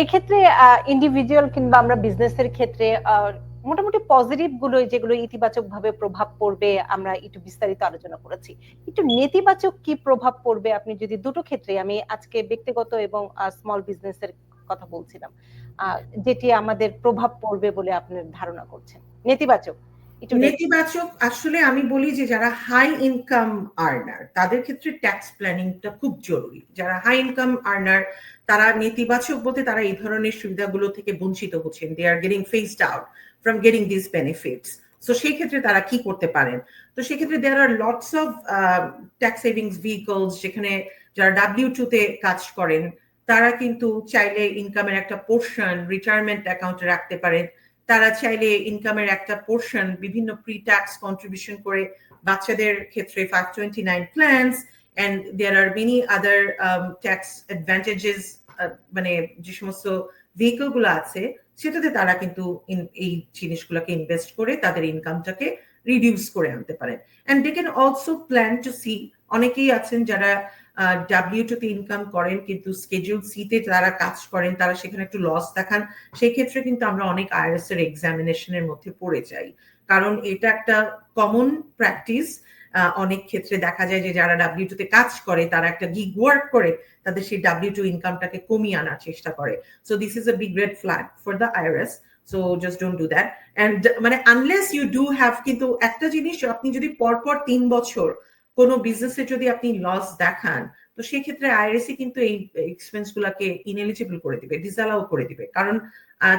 এক্ষেত্রে ইন্ডিভিজুয়াল কিংবা আমরা বিজনেসের ক্ষেত্রে মোটামুটি পজিটিভগুলো যেগুলো ইতিবাচক ভাবে প্রভাব পড়বে আমরা একটু বিস্তারিত আলোচনা করেছি। একটু নেতিবাচক কি প্রভাব পড়বে আপনি যদি দুটো ক্ষেত্রে আমি আজকে ব্যক্তিগত এবং স্মল বিজনেসের কথা বলছিলাম যেটি আমাদের প্রভাব পড়বে বলে আপনার ধারণা করছেন। নেতিবাচক। নেতিবাচক, আসলে আমি বলি যে যারা হাই ইনকাম আর্নার তাদের ক্ষেত্রে ট্যাক্স প্ল্যানিংটা খুব জরুরি। যারা হাই ইনকাম আর্নার তারা নেতিবাচক বলতে তারা এই ধরনের সুবিধাগুলো থেকে বঞ্চিত হচ্ছেন। They are getting phased out from getting this benefits so সেই ক্ষেত্রে তারা কি করতে পারেন? তো সেক্ষেত্রে there are lots of tax savings vehicles যেখানে যারা ডাব্লিউ তে কাজ করেন, তারা কিন্তু চাইলে ইনকামের একটা পোর্শন রিটায়ারমেন্ট অ্যাকাউন্টে রাখতে পারেন। তারা চাইলে ইনকামের একটা পোর্শন বিভিন্ন প্রি ট্যাক্স কন্ট্রিবিউশন করে বাচ্চাদের ক্ষেত্রে five twenty nine plans and there are many other tax advantages মানে যে সমস্ত ভেহিকলগুলো আছে, সেটাতে তারা কিন্তু এই জিনিসগুলোকে ইনভেস্ট করে তাদের ইনকামটাকে রিডিউস করে আনতে পারেন and they can also plan to see অনেকেই আছেন যারা ডাব্লিউ টুতে ইনকাম করেন, কিন্তু স্কেজুল সিতে যারা কাজ করেন, তারা সেখানে একটু লস দেখান। সেই ক্ষেত্রে কিন্তু আমরা অনেক আইআরএস এর এক্সামিনেশনের মধ্যে পড়ে যাই। কারণ এটা একটা কমন প্র্যাকটিস অনেক ক্ষেত্রে দেখা যায় যে যারা ডাব্লিউ টুতে কাজ করে, তারা একটা গিগ ওয়ার্ক করে, তাদের সেই ডাব্লিউ টু ইনকামটাকে কমিয়ে আনার চেষ্টা করে। So this is a big red flag for the IRS so just don't do that and মানে আনলেস ইউ ডু হ্যাভ কিন্তু একটা জিনিস, আপনি যদি পরপর তিন বছর কোনো বিজনেসে যদি আপনি লস দেখান তো সেই ক্ষেত্রে আইআরএসি কিন্তু এই এক্সপেন্স গুলাকে ইনএলিজিবল করে দিবে ডিসঅ্যালাউ করে দিবে। কারণ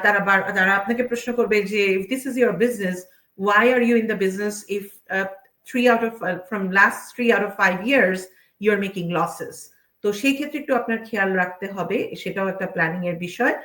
তারা তারা আপনাকে প্রশ্ন করবে যে if this is your business are you in the business if uh, three out of uh, from last three out of five years you're making losses? তো সেই ক্ষেত্রে একটু আপনার খেয়াল রাখতে হবে সেটাও একটা প্ল্যানিং এর বিষয়।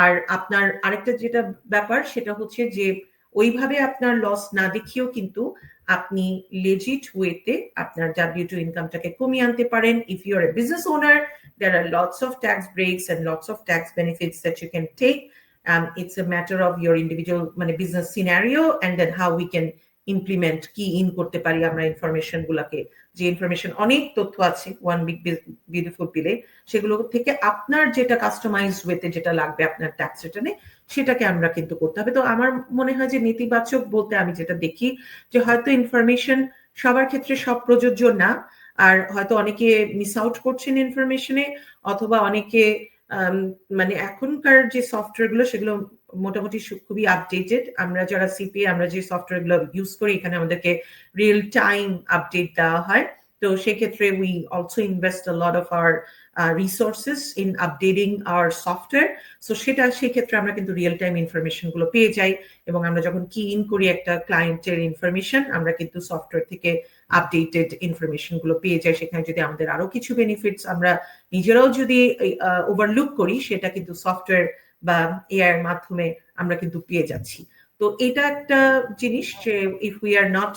আর আপনার আরেকটা যেটা ব্যাপার সেটা হচ্ছে যে ওইভাবে আপনার লস না দেখিয়েও কিন্তু আপনি লেজিট ওয়েতে আপনার ডাব্লিউ টু ইনকামটাকে কমিয়ে আনতে পারেন if you're a business owner there are lots of tax breaks and lots of tax benefits that you can take um, it's a matter of your individual মানে business scenario and then how we can implement কি ইন করতে পারি আমরা information গুলাকে। যে information অনেক তথ্য আছে ওয়ান বিগ বিউটিফুল পিলে সেগুলো থেকে আপনার যেটা কাস্টমাইজ ওয়েতে যেটা লাগবে আপনার ট্যাক্স রিটার্নে সেটাকে আমরা কিন্তু করতে হবে। তো আমার মনে হয় যে নেতিবাচক বলতে আমি যেটা দেখি, যে হয়তো ইনফরমেশন সবার ক্ষেত্রে সব প্রযোজ্য না, আর হয়তো অনেকে মিস আউট করছেন ইনফরমেশনে অথবা অনেকে মানে এখনকার যে সফটওয়্যারগুলো, সেগুলো মোটামুটি খুবই আপডেটেড আমরা যারা সিপি আমরা যে সফটওয়্যারগুলো ইউজ করি, এখানে আমাদেরকে রিয়েল টাইম আপডেট দেওয়া হয়। তো সেক্ষেত্রে we also invest a lot of our resources in updating our software so সেটা, সেক্ষেত্রে আমরা কিন্তু রিয়েল টাইম ইনফরমেশনগুলো পেয়ে যাই এবং আমরা যখন কি ইন করি একটা ক্লায়েন্টের ইনফরমেশন আমরা কিন্তু সফটওয়্যার থেকে আপডেটেড ইনফরমেশনগুলো পেয়ে যাই সেখানে যদি আমাদের আরও কিছু বেনিফিটস আমরা নিজেরাও যদি ওভারলুক করি, সেটা কিন্তু সফটওয়্যার বা এআই এর মাধ্যমে আমরা কিন্তু পেয়ে যাচ্ছি। তো এটা একটা জিনিস যে ইফ উই আর নট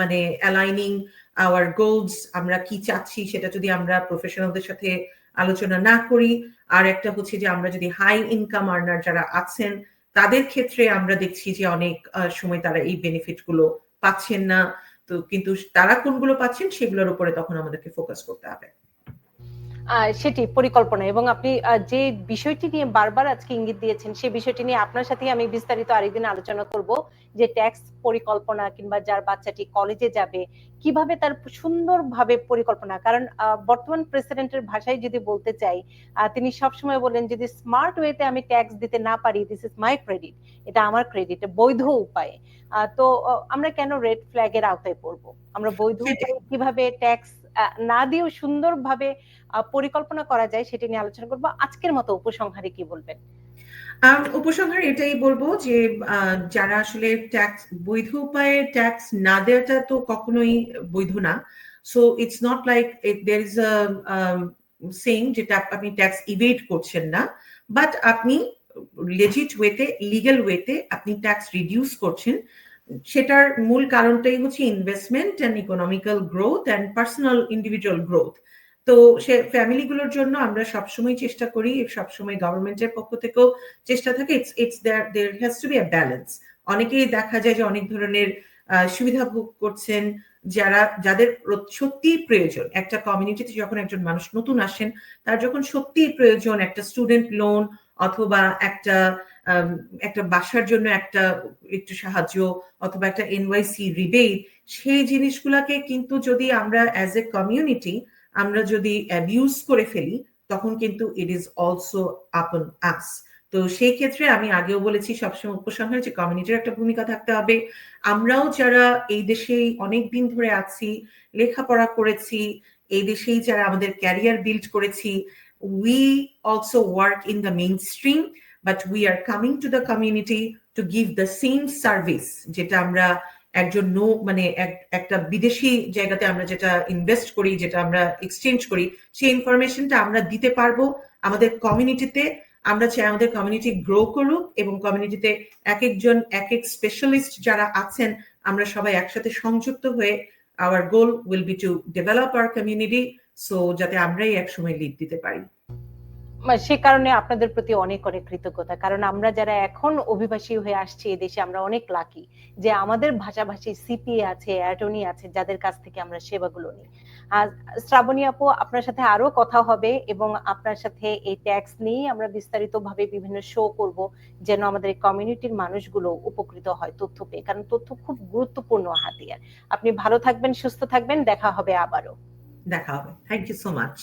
মানে অ্যালাইনিং আওয়ার গোলস আমরা কি চাচ্ছি সেটা যদি আমরা প্রফেশনালদের সাথে আলোচনা না করি, আর একটা হচ্ছে যে আমরা যদি হাই ইনকাম আর্নার যারা আছেন, তাদের ক্ষেত্রে আমরা দেখছি যে অনেক সময় তারা এই বেনিফিটগুলো পাচ্ছেন না। তো কিন্তু তারা কোনগুলো পাচ্ছেন সেগুলোর উপরে তখন আমাদেরকে ফোকাস করতে হবে। সেটি পরিকল্পনা। এবং আপনি যে বিষয়টি নিয়ে বারবার আজকে ইঙ্গিত দিয়েছেন সেই বিষয়টি নিয়ে আপনার সাথে আমি বিস্তারিত আরেকদিন আলোচনা করব যে ট্যাক্স পরিকল্পনা কিংবা যার বাচ্চাটি কলেজে যাবে কীভাবে তার সুন্দরভাবে পরিকল্পনা। কারণ বর্তমান প্রেসিডেন্টের ভাষায় যদি বলতে চাই তিনি সবসময় বলেন যদি স্মার্ট ওয়েতে আমি ট্যাক্স দিতে না পারি দিস ইজ মাই ক্রেডিট এটা আমার ক্রেডিট বৈধ উপায়ে। তো আমরা কেন রেড ফ্ল্যাগের আওতায় পড়ব? আমরা বৈধ উপায়ে কীভাবে ট্যাক্স না দিয়েও সুন্দরভাবে পরিকল্পনা করা যায় সেটি নিয়ে আলোচনা করব। আজকের মতো উপসংহারে কি বলবেন? উপসংহার এটাই বলব যে যারা আসলে ট্যাক্স বৈধ উপায়ে ট্যাক্স না দেওয়াটা তো কখনোই বৈধ না। So it's not like there is a saying যেটা আপনি ট্যাক্স ইভেট করছেন না। বাট আপনি লেজিট ওয়েতে লিগেল ওয়েতে আপনি ট্যাক্স রিডিউস করছেন। সেটার মূল কারণটাই হচ্ছে investment and economical growth and personal individual growth তো সে ফ্যামিলিগুলোর জন্য আমরা সবসময় চেষ্টা করি, সবসময় গভর্নমেন্টের পক্ষ থেকেও চেষ্টা থাকে it's it's there there has to be a balance অনেকেই দেখা যায় যে অনেক ধরনের সুবিধা ভোগ করছেন যারা, যাদের সত্যি প্রয়োজন। একটা কমিউনিটিতে যখন একজন মানুষ নতুন আসেন, তার যখন সত্যি প্রয়োজন একটা স্টুডেন্ট লোন অথবা একটা একটা বাসার জন্য একটা একটু সাহায্য অথবা একটা এনওয়াইসি রিবেট সেই জিনিসগুলোকে কিন্তু যদি আমরা অ্যাজ এ কমিউনিটি আমরা যদি অ্যাবিউজ করে ফেলি, তখন কিন্তু ইট ইজ অলসো আপন আস তো সেই ক্ষেত্রে আমি আগেও বলেছি সবসময় উপসংহারে যে কমিউনিটির একটা ভূমিকা থাকতে হবে। আমরাও যারা এই দেশে অনেক দিন ধরে আছি, লেখাপড়া করেছি, এই দেশেই যারা আমাদের ক্যারিয়ার বিল্ড করেছি we also work in the mainstream but we are coming to the community to give the same service যেটা আমরা একজন নো মানে এক- একটা বিদেশি জায়গাতে আমরা যেটা ইনভেস্ট করি, যেটা আমরা এক্সচেঞ্জ করি, সেই ইনফরমেশনটা আমরা দিতে পারব আমাদের কমিউনিটিতে আমরা চাই আমাদের কমিউনিটি গ্রো করুক এবং কমিউনিটিতে এক একজন, এক এক স্পেশালিস্ট যারা আছেন, আমরা সবাই একসাথে সংযুক্ত হয়ে our goal will be to develop our community so যাতে আমরাই একসময় লিড দিতে পারি। সে কারণে আপনাদের প্রতি অনেক অনেক কৃতজ্ঞতা। কারণ আমরা যারা এখন অভিবাসী হয়ে আসছি দেশে, আমরা অনেক লাকি যে আমাদের ভাষাভাষী সিপিএ আছে অ্যাটর্নি আছে, যাদের কাছ থেকে আমরা সেবাগুলো নিই। আর শ্রাবণী আপু, আপনার সাথে আরও কথা হবে এবং আপনার সাথে এই ট্যাক্স নিয়ে আমরা বিস্তারিত ভাবে বিভিন্ন শো করব, যেন আমাদের কমিউনিটির মানুষগুলো উপকৃত হয় তথ্য পেয়ে। কারণ তথ্য খুব গুরুত্বপূর্ণ হাতিয়ার। আপনি ভালো থাকবেন, সুস্থ থাকবেন, দেখা হবে আবারও। দেখা হবে। Thank you so much